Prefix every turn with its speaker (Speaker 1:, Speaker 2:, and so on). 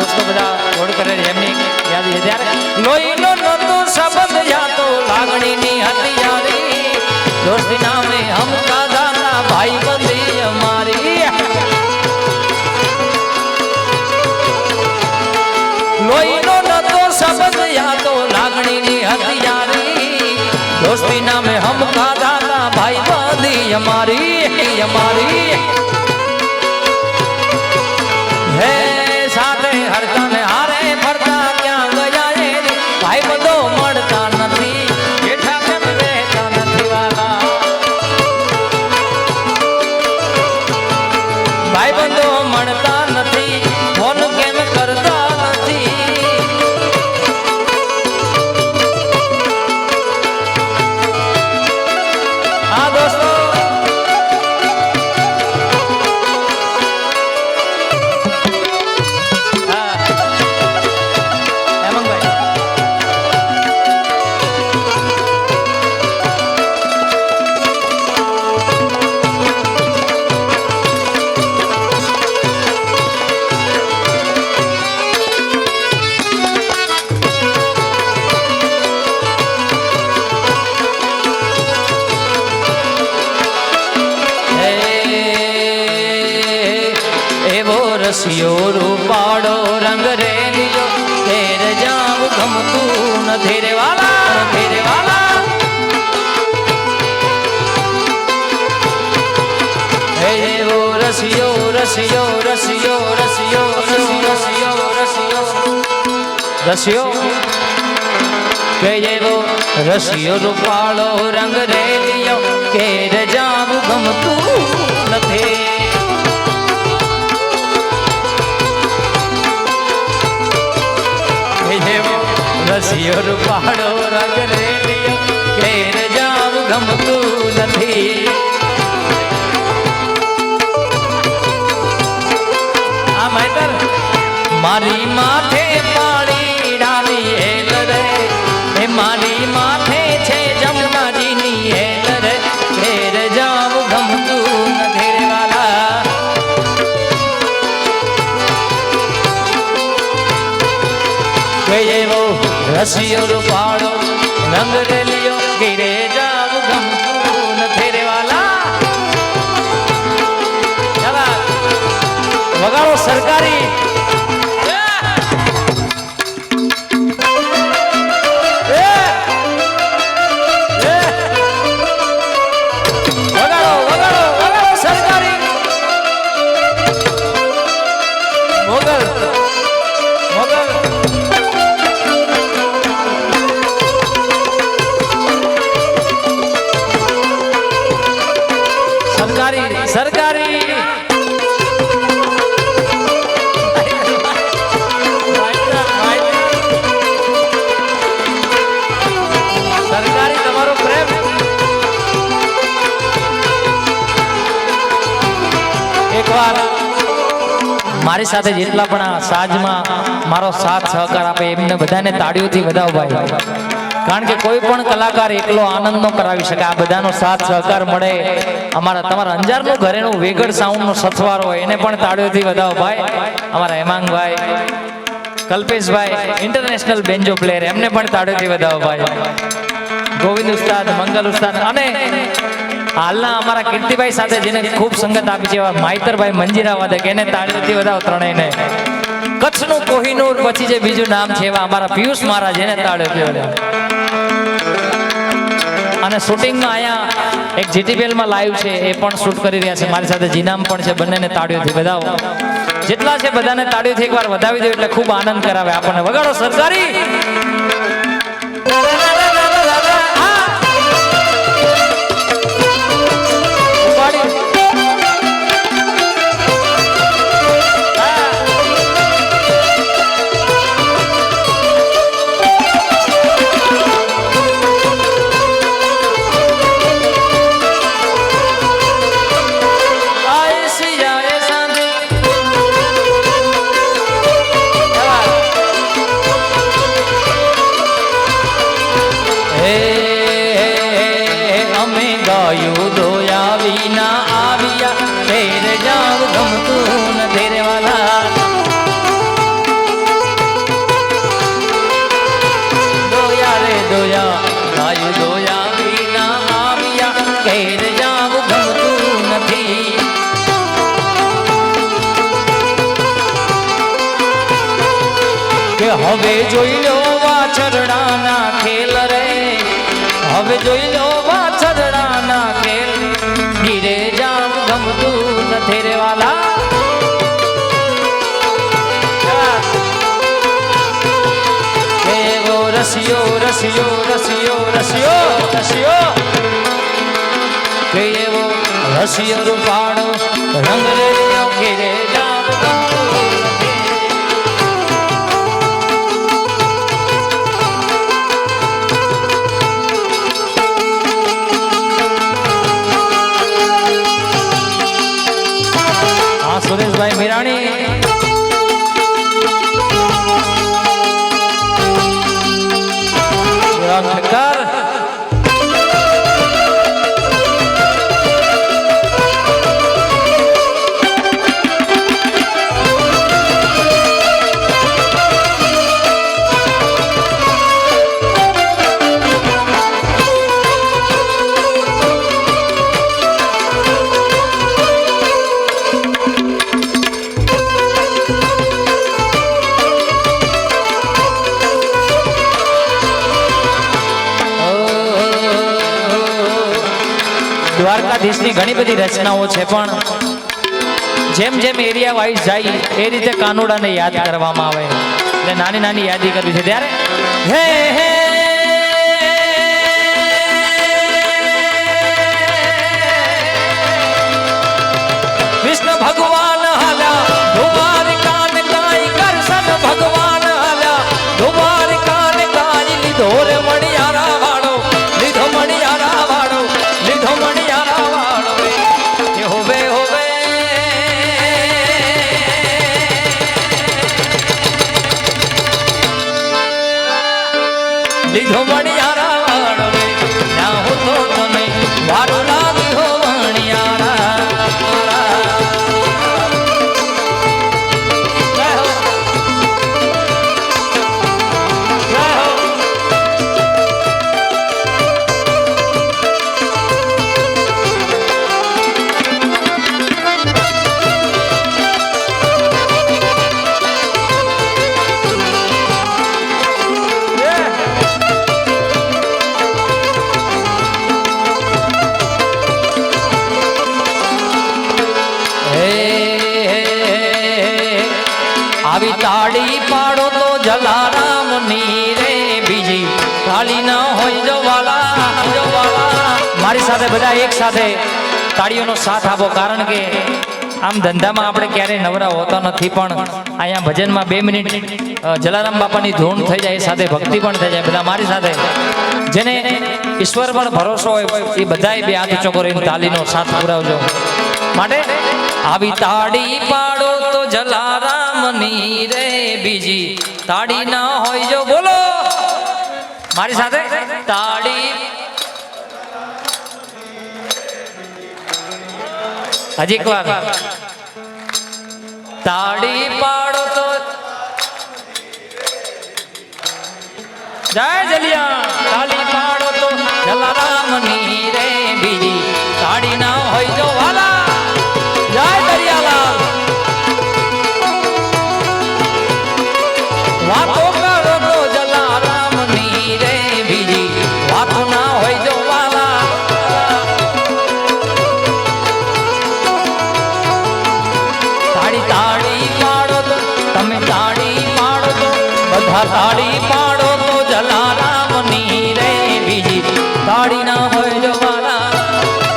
Speaker 1: દોસ્તો બધા જોડ કરે છે. એમની યાદ છે. ત્યારે લોહીનો નહોતો સંબંધ જાતો, લાગણીની હતી યારી દોસ્તી નામે હમ કાદાના ભાઈ બંધી અમારી. લોહીનો નતો શબ્દ યાતો લાગણીની હતી યારી દોસ્તી નામે હમ કાદાના ભાઈ બંધી અમારી અમારી. મળતા નથી. રસિયો રૂપાડો રંગ રેલિયો. ઘેર જાવ ગમતું નથી રસિયો રસિયો રસિયો રસિયો રસિયો રસિયો રસિયો. રસિયો. કે એવો રૂપાળો રંગ રેલિયો. ઘેર જાવ ગમતું નથી રસિયો પહાડો રંગ રેલિયો ઘેર જાવ ગમતું નથી. આ મહેતર મારી માથે પાણી ડાલી હેલ રે એ મારી માથે રસિયો મારી સાથે જેટલા પણ આ સાજમાં મારો સાથ સહકાર આપે, એમને બધાને તાળીઓથી વધાવો કારણ કે કોઈ પણ કલાકાર એકલો આનંદ નો કરાવી શકે. આ બધાનો સાથ સહકાર મળે. અમારા, તમારા અંજારનું ઘરેનું વેગડ સાઉન્ડનો સથવારો હોય, એને પણ તાળીઓથી વધાવો ભાઈ. અમારા હેમાંગભાઈ, કલ્પેશભાઈ ઇન્ટરનેશનલ બેન્જો પ્લેયર એમને પણ તાળીઓથી વધાવો ભાઈ. ગોવિંદ ઉસ્તાદ, મંગલ ઉસ્તાદ અને હાલના અમારા કીર્તિભાઈ સાથે જેને ખૂબ સંગત આપી છે, એવા માઈતરભાઈ મંજીરા વાદક એને તાળીઓથી વધાવો ત્રણેયને. કચ્છનું કોહિનૂર, પછી જે બીજું નામ છે, એવા અમારા પિયુષ મહારાજ એને તાળીઓથી વધાવો. અને શૂટિંગમાં અહીંયા એક જીટીપીએલમાં લાઈવ છે, એ પણ શૂટ કરી રહ્યા છે. મારી સાથે જીનામ પણ છે, બંનેને તાળીઓથી વધાવો. જેટલા છે બધાને તાળીઓથી એકવાર વધાવી દો એટલે ખૂબ આનંદ કરાવે આપણને. વગાડો સરકારી કે હવે જોઈ લો વાછરડાના ખેલ રે. હવે જોઈ લો વાછરડાના ખેલ ગીરે જામ ગમતું નથી રે વાલા. એવો રસિયો રસિયો રસિયો રસિયો રસિયો. કે એવો રસિયો રૂપાળો રંગ રે ઘેરે જામ ગમતું હા સુરેશભાઈ મીરાણી દ્વારકાધીશની ઘણી બધી રચનાઓ છે, પણ જેમ જેમ એરિયા વાઇઝ જાય, એ રીતે કાનુડાને યાદ કરવામાં આવે. એટલે નાની નાની યાદી કરવી છે. ત્યારે હે હે, વિષ્ણુ ભગવાન! આવી તાળી પાડો તો જલારામની બીજી. તાળી ન હોય જો મારી સાથે બધા એક સાથે તાળીઓનો સાથ આપો, કારણ કે આમ ધંધામાં આપણે ક્યારેય નવરા હોતા નથી, પણ અહીંયા ભજનમાં બે મિનિટ જલારામ બાપાની ધૂન થઈ જાય, એ સાથે ભક્તિ પણ થઈ જાય, બધા મારી સાથે. જેને ઈશ્વર પર ભરોસો હોય, એ બધાય બે હાથ ચોકો રહીને તાલીનો સાથ પુરાવજો. માટે આવી તાળી પાડો તો જલારામની રે બીજી તાળી ના હોય જો બોલો. મારી સાથે તાળી. હજી એક વાર. તાળી પાડો તો. જય જલિયા તાળી પાડો તો જલારામની રે બધા તાળી